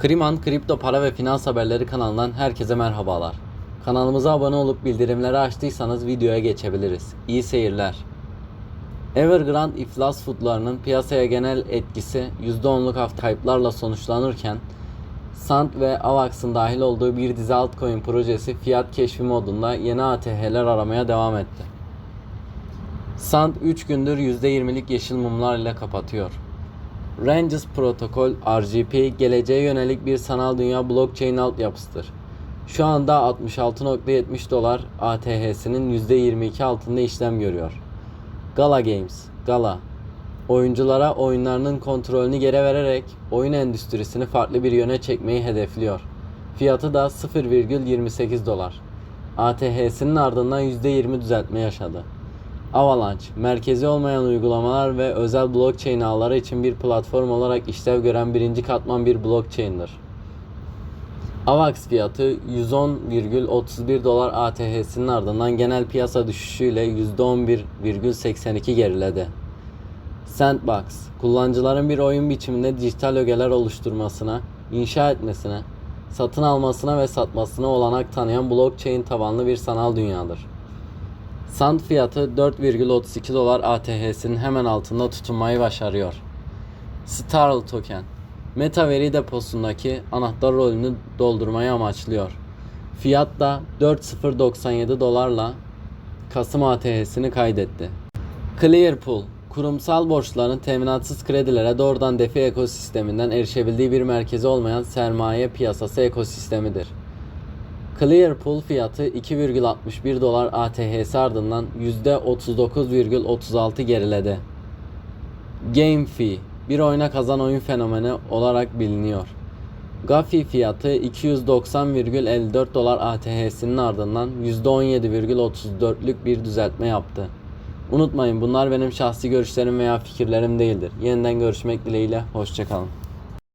Kriman Kripto Para ve Finans Haberleri kanalından herkese merhabalar. Kanalımıza abone olup bildirimleri açtıysanız videoya geçebiliriz. İyi seyirler. Evergrande iflas futlarının piyasaya genel etkisi %10'luk hafta kayıplarla sonuçlanırken Sand ve Avax'ın dahil olduğu bir dizi altcoin projesi fiyat keşfi modunda yeni ATH'ler aramaya devam etti. Sand 3 gündür %20'lik yeşil mumlar ile kapatıyor. Ranges protokol RGP geleceğe yönelik bir sanal dünya blockchain altyapısıdır. Şu anda 66.70 dolar ATH'sinin %22 altında işlem görüyor. Gala Games, Gala oyunculara oyunlarının kontrolünü geri vererek oyun endüstrisini farklı bir yöne çekmeyi hedefliyor. Fiyatı da 0,28 dolar. ATH'sinin ardından %20 düzeltme yaşadı. Avalanche, merkezi olmayan uygulamalar ve özel blockchain ağları için bir platform olarak işlev gören birinci katman bir blockchain'dir. AVAX fiyatı 110,31 dolar ATH'sinin ardından genel piyasa düşüşüyle %11,82 geriledi. Sandbox, kullanıcıların bir oyun biçiminde dijital ögeler oluşturmasına, inşa etmesine, satın almasına ve satmasına olanak tanıyan blockchain tabanlı bir sanal dünyadır. Sand fiyatı 4,32 dolar ATH'sinin hemen altında tutunmayı başarıyor. Starl Token Meta veri deposundaki anahtar rolünü doldurmayı amaçlıyor. Fiyat da 4,097 dolarla Kasım ATH'sini kaydetti. Clearpool kurumsal borçların teminatsız kredilere doğrudan defi ekosisteminden erişebildiği bir merkezi olmayan sermaye piyasası ekosistemidir. Clearpool fiyatı 2,61 dolar ATH'si ardından %39,36 geriledi. GameFi bir oyuna kazan oyun fenomeni olarak biliniyor. Gafi fiyatı 290,54 dolar ATH'sinin ardından %17,34'lük bir düzeltme yaptı. Unutmayın bunlar benim şahsi görüşlerim veya fikirlerim değildir. Yeniden görüşmek dileğiyle, hoşçakalın.